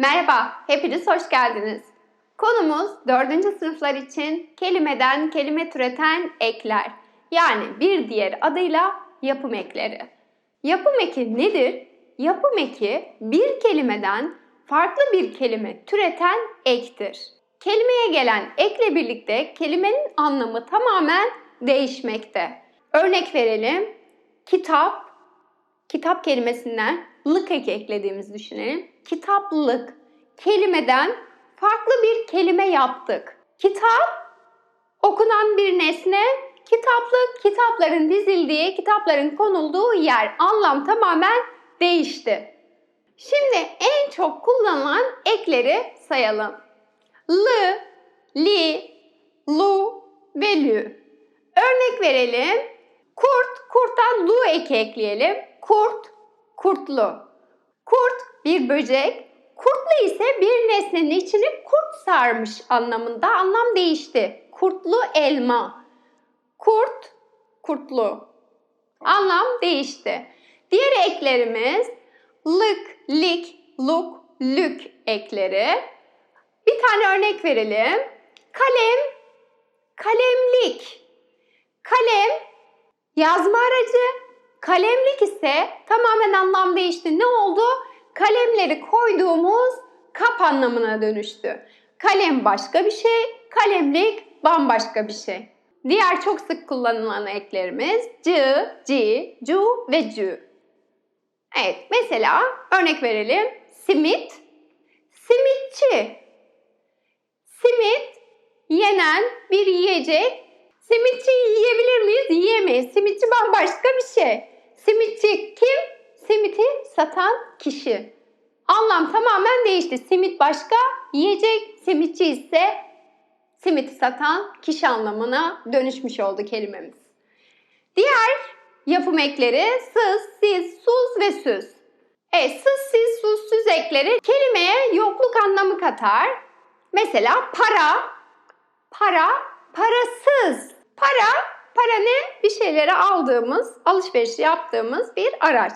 Merhaba, hepiniz hoş geldiniz. Konumuz 4. sınıflar için kelimeden kelime türeten ekler. Yani bir diğer adıyla yapım ekleri. Yapım eki nedir? Yapım eki bir kelimeden farklı bir kelime türeten ektir. Kelimeye gelen ekle birlikte kelimenin anlamı tamamen değişmekte. Örnek verelim. Kitap, kitap kelimesinden lık eki eklediğimizi düşünelim. Kitaplık kelimeden farklı bir kelime yaptık. Kitap okunan bir nesne, kitaplık kitapların dizildiği, kitapların konulduğu yer. Anlam tamamen değişti. Şimdi en çok kullanılan ekleri sayalım. L, li, lu ve lü. Örnek verelim. Kurt, kurttan lu eki ekleyelim. Kurt, kurtlu. Kurt bir böcek, kurtlu ise bir nesnenin içini kurt sarmış anlamında anlam değişti. Kurtlu elma. Kurt, kurtlu. Anlam değişti. Diğer eklerimiz lık, lik, luk, lük ekleri. Bir tane örnek verelim. Kalem, kalemlik. Kalem yazma aracı, kalemlik ise tamamen anlam değişti. Ne oldu? Kalemleri koyduğumuz kap anlamına dönüştü. Kalem başka bir şey, kalemlik bambaşka bir şey. Diğer çok sık kullanılan eklerimiz cı, ci, cu ve cü. Evet, mesela örnek verelim. Simit, simitçi. Simit, yenen bir yiyecek. Simitçi yiyebilir miyiz? Yiyemeyiz. Simitçi bambaşka bir şey. Simitçi kim? Simiti satan kişi. Anlam tamamen değişti. Simit başka, yiyecek. Simitçi ise simiti satan kişi anlamına dönüşmüş oldu kelimemiz. Diğer yapım ekleri sız, siz, sus ve süs. Evet, sız, siz, sus, süz ekleri kelimeye yokluk anlamı katar. Mesela para, para, parasız. Para, para ne? Bir şeyleri aldığımız, alışveriş yaptığımız bir araç.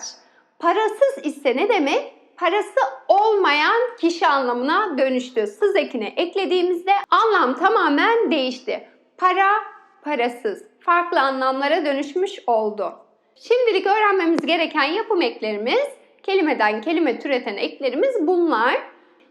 Parasız ise ne demek? Parası olmayan kişi anlamına dönüştü. Sız ekine eklediğimizde anlam tamamen değişti. Para, parasız. Farklı anlamlara dönüşmüş oldu. Şimdilik öğrenmemiz gereken yapım eklerimiz, kelimeden kelime türeten eklerimiz bunlar.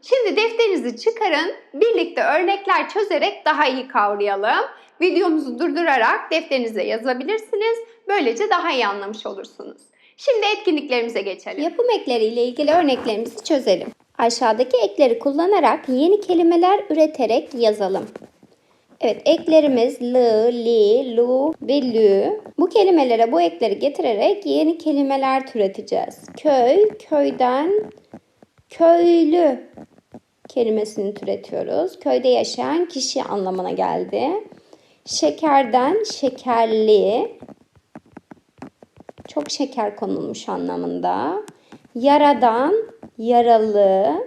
Şimdi defterinizi çıkarın, birlikte örnekler çözerek daha iyi kavrayalım. Videomuzu durdurarak defterinize yazabilirsiniz. Böylece daha iyi anlamış olursunuz. Şimdi etkinliklerimize geçelim. Yapım ekleri ile ilgili örneklerimizi çözelim. Aşağıdaki ekleri kullanarak yeni kelimeler üreterek yazalım. Evet, eklerimiz l, li, lu ve lü. Bu kelimelere bu ekleri getirerek yeni kelimeler türeteceğiz. Köy, köyden, köylü kelimesini türetiyoruz. Köyde yaşayan kişi anlamına geldi. Şekerden şekerli, çok şeker konulmuş anlamında. Yaradan yaralı,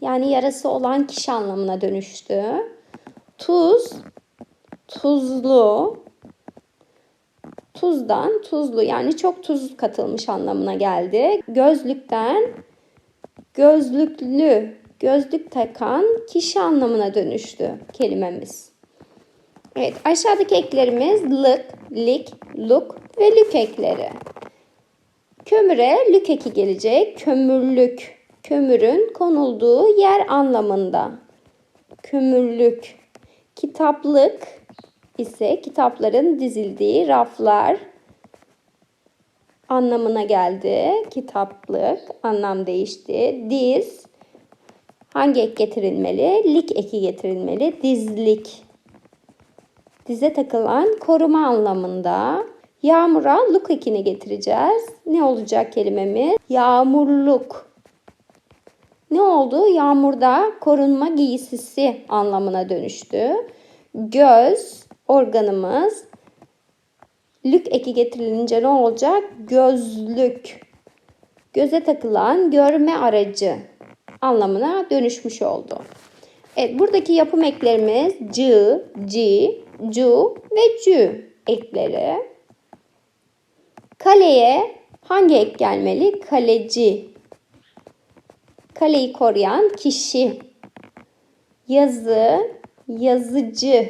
yani yarası olan kişi anlamına dönüştü. Tuz, tuzlu, tuzdan tuzlu yani çok tuz katılmış anlamına geldi. Gözlükten gözlüklü, gözlük takan kişi anlamına dönüştü kelimemiz. Evet aşağıdaki eklerimiz lık, lik, luk ve lük ekleri. Kömüre lük eki gelecek. Kömürlük, kömürün konulduğu yer anlamında. Kömürlük. Kitaplık ise kitapların dizildiği raflar anlamına geldi. Kitaplık anlam değişti. Diz hangi ek getirilmeli? Lik eki getirilmeli. Dizlik. Dize takılan koruma anlamında. Yağmura luk ekini getireceğiz. Ne olacak kelimemiz? Yağmurluk. Ne oldu? Yağmurda korunma giysisi anlamına dönüştü. Göz organımız. Lük eki getirilince ne olacak? Gözlük. Göze takılan görme aracı anlamına dönüşmüş oldu. Evet, buradaki yapım eklerimiz c, ci, cu ve cü ekleri. Kaleye hangi ek gelmeli? Kaleci. Kaleyi koruyan kişi. Yazı, yazıcı.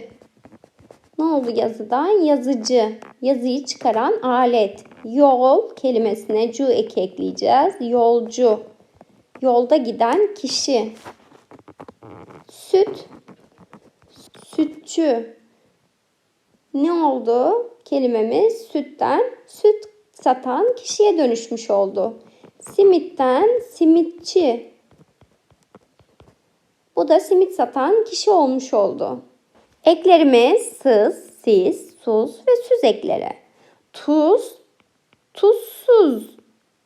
Ne oldu yazıdan? Yazıcı. Yazıyı çıkaran alet. Yol kelimesine cu eki ekleyeceğiz. Yolcu. Yolda giden kişi. Süt. Sütçü. Ne oldu? Kelimemiz sütten süt satan kişiye dönüşmüş oldu. Simitten simitçi. Bu da simit satan kişi olmuş oldu. Eklerimiz sız, sis, suz ve süz ekleri. Tuz, tuzsuz.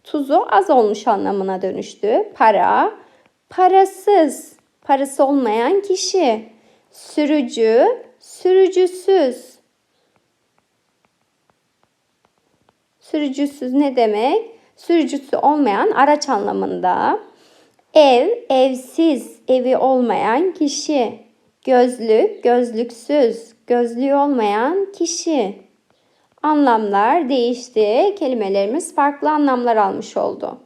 Tuzu az olmuş anlamına dönüştü. Para, parasız. Parası olmayan kişi. Sürücü, sürücüsüz. Sürücüsüz ne demek? Sürücüsü olmayan araç anlamında. Ev, evsiz, evi olmayan kişi. Gözlük, gözlüksüz, gözlüğü olmayan kişi. Anlamlar değişti. Kelimelerimiz farklı anlamlar almış oldu.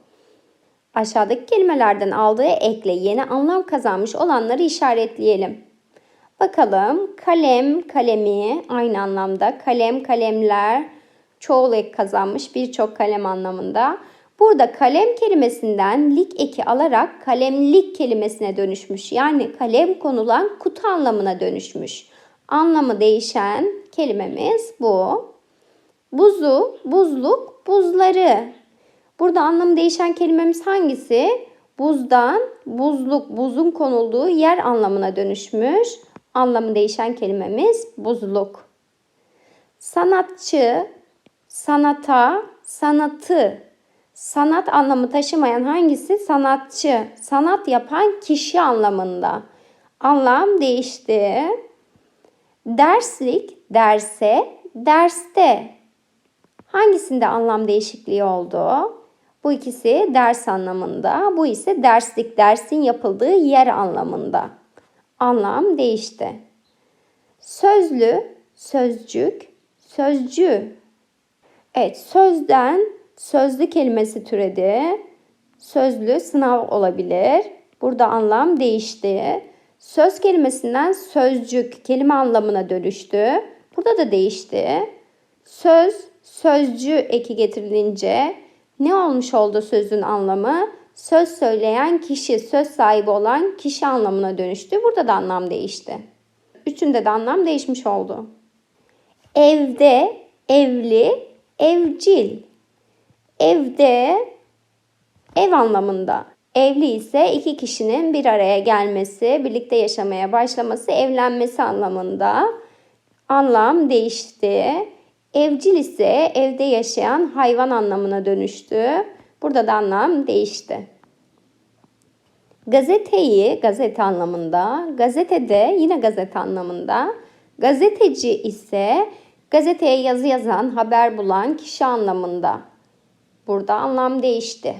Aşağıdaki kelimelerden aldığı ekle yeni anlam kazanmış olanları işaretleyelim. Bakalım kalem, kalemi aynı anlamda. Kalem, kalemler çoğul ek kazanmış birçok kalem anlamında. Burada kalem kelimesinden lik eki alarak kalemlik kelimesine dönüşmüş. Yani kalem konulan kutu anlamına dönüşmüş. Anlamı değişen kelimemiz bu. Buzu, buzluk, buzları. Burada anlamı değişen kelimemiz hangisi? Buzdan, buzluk, buzun konulduğu yer anlamına dönüşmüş. Anlamı değişen kelimemiz buzluk. Sanatçı, sanata, sanatı. Sanat anlamı taşımayan hangisi? Sanatçı. Sanat yapan kişi anlamında. Anlam değişti. Derslik, derse, derste. Hangisinde anlam değişikliği oldu? Bu ikisi ders anlamında. Bu ise derslik, dersin yapıldığı yer anlamında. Anlam değişti. Sözlü, sözcük, sözcü. Evet, sözden sözlü kelimesi türedi. Sözlü sınav olabilir. Burada anlam değişti. Söz kelimesinden sözcük kelime anlamına dönüştü. Burada da değişti. Söz, sözcü eki getirilince ne olmuş oldu sözün anlamı? Söz söyleyen kişi, söz sahibi olan kişi anlamına dönüştü. Burada da anlam değişti. Üçünde de anlam değişmiş oldu. Evde, evli, evcil. Evde, ev anlamında. Evli ise iki kişinin bir araya gelmesi, birlikte yaşamaya başlaması, evlenmesi anlamında. Anlam değişti. Evcil ise evde yaşayan hayvan anlamına dönüştü. Burada da anlam değişti. Gazeteyi gazete anlamında, gazetede yine gazete anlamında. Gazeteci ise gazeteye yazı yazan, haber bulan kişi anlamında. Burada anlam değişti.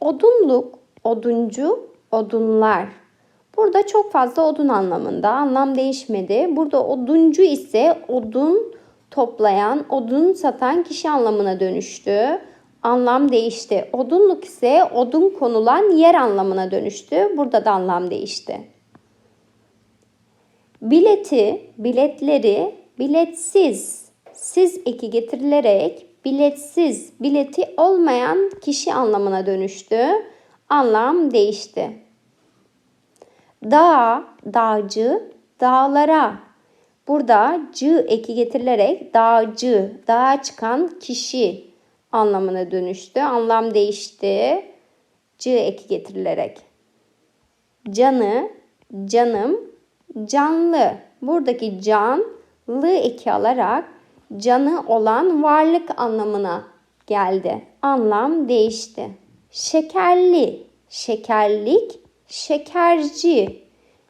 Odunluk, oduncu, odunlar. Burada çok fazla odun anlamında anlam değişmedi. Burada oduncu ise odun toplayan, odun satan kişi anlamına dönüştü. Anlam değişti. Odunluk ise odun konulan yer anlamına dönüştü. Burada da anlam değişti. Bileti, biletleri biletsiz, siz eki getirilerek biletsiz, bileti olmayan kişi anlamına dönüştü. Anlam değişti. Dağ, dağcı, dağlara. Burada cı eki getirilerek dağcı, dağa çıkan kişi anlamına dönüştü. Anlam değişti. Cı eki getirilerek. Canı, canım, canlı. Buradaki can, lı eki alarak canı olan varlık anlamına geldi. Anlam değişti. Şekerli, şekerlik, şekerci.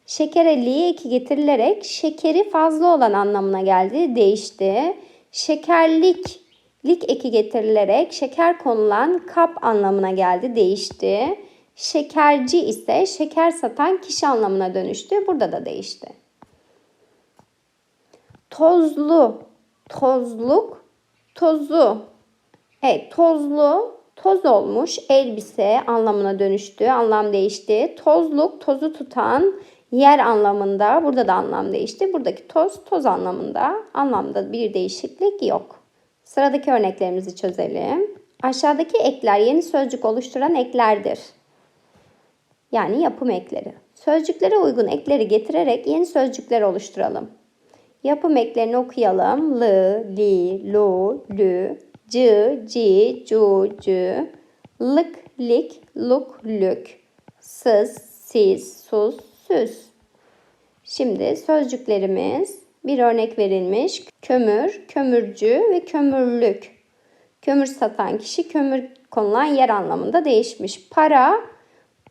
Şekere eki getirilerek şekeri fazla olan anlamına geldi, değişti. Şekerlik, lik eki getirilerek şeker konulan kap anlamına geldi, değişti. Şekerci ise şeker satan kişi anlamına dönüştü. Burada da değişti. Tozlu, tozluk, tozu. Evet, tozlu, Toz olmuş elbise anlamına dönüştü. Anlam değişti. Tozluk tozu tutan yer anlamında. Burada da anlam değişti. Buradaki toz toz anlamında. Anlamda bir değişiklik yok. Sıradaki örneklerimizi çözelim. Aşağıdaki ekler yeni sözcük oluşturan eklerdir. Yani yapım ekleri. Sözcüklere uygun ekleri getirerek yeni sözcükler oluşturalım. Yapım eklerini okuyalım. L, li, lu, lü, cı, ci, cu, cü, lık, lik, luk, lük, sız, siz, sus, süs. Şimdi sözcüklerimiz bir örnek verilmiş. Kömür, kömürcü ve kömürlük. Kömür satan kişi kömür konulan yer anlamında değişmiş. Para,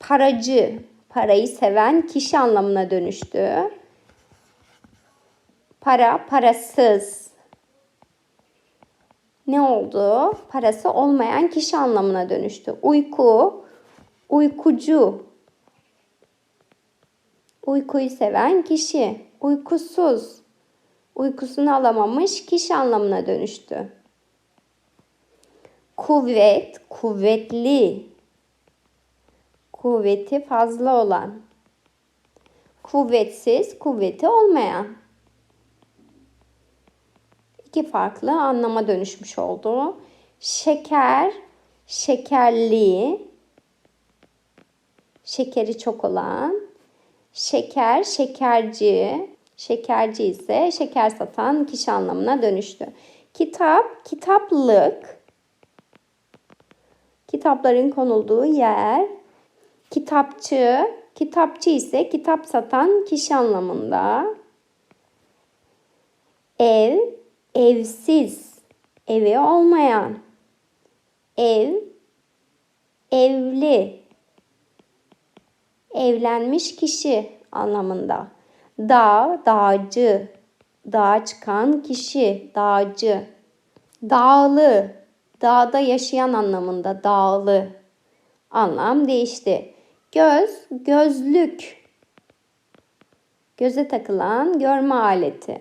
paracı, parayı seven kişi anlamına dönüştü. Para, parasız. Ne oldu? Parası olmayan kişi anlamına dönüştü. Uyku, uykucu. Uykuyu seven kişi. Uykusuz. Uykusunu alamamış kişi anlamına dönüştü. Kuvvet, kuvvetli. Kuvveti fazla olan. Kuvvetsiz, kuvveti olmayan. İki farklı anlama dönüşmüş oldu. Şeker, şekerli. Şekeri çok olan. Şeker, şekerci. Şekerci ise şeker satan kişi anlamına dönüştü. Kitap, kitaplık. Kitapların konulduğu yer. Kitapçı, kitapçı ise kitap satan kişi anlamında. Ev, evsiz, evi olmayan. Ev, evli, evlenmiş kişi anlamında. Dağ, dağcı, dağa çıkan kişi, dağcı. Dağlı, dağda yaşayan anlamında dağlı. Anlam değişti. Göz, gözlük. Göze takılan görme aleti.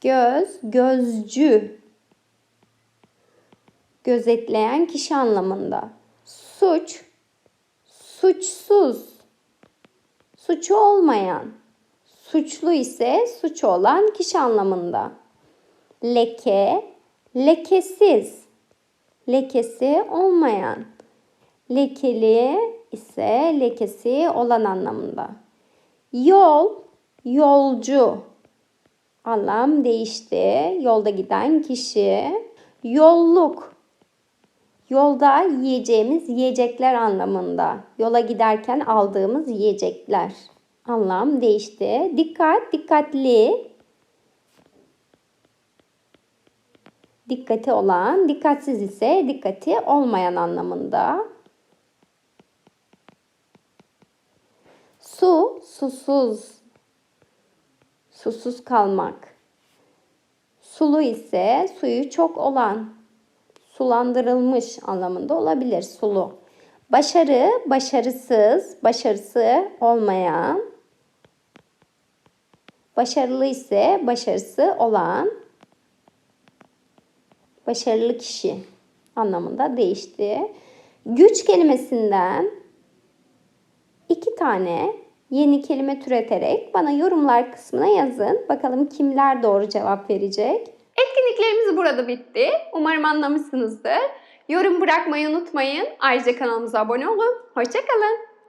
Göz, gözcü. Gözetleyen kişi anlamında. Suç, suçsuz. Suçu olmayan. Suçlu ise suçu olan kişi anlamında. Leke, lekesiz. Lekesi olmayan. Lekeli ise lekesi olan anlamında. Yol, yolcu. Anlam değişti. Yolda giden kişi. Yolluk. Yolda yiyeceğimiz yiyecekler anlamında. Yola giderken aldığımız yiyecekler. Anlam değişti. Dikkat, dikkatli. Dikkati olan, dikkatsiz ise dikkati olmayan anlamında. Susuz. Susuz kalmak. Sulu ise suyu çok olan, sulandırılmış anlamında olabilir sulu. Başarı, başarısız, başarısı olmayan. Başarılı ise başarısı olan. Başarılı kişi anlamında değişti. Güç kelimesinden iki tane yeni kelime türeterek bana yorumlar kısmına yazın. Bakalım kimler doğru cevap verecek. Etkinliklerimiz burada bitti. Umarım anlamışsınızdır. Yorum bırakmayı unutmayın. Ayrıca kanalımıza abone olun. Hoşçakalın.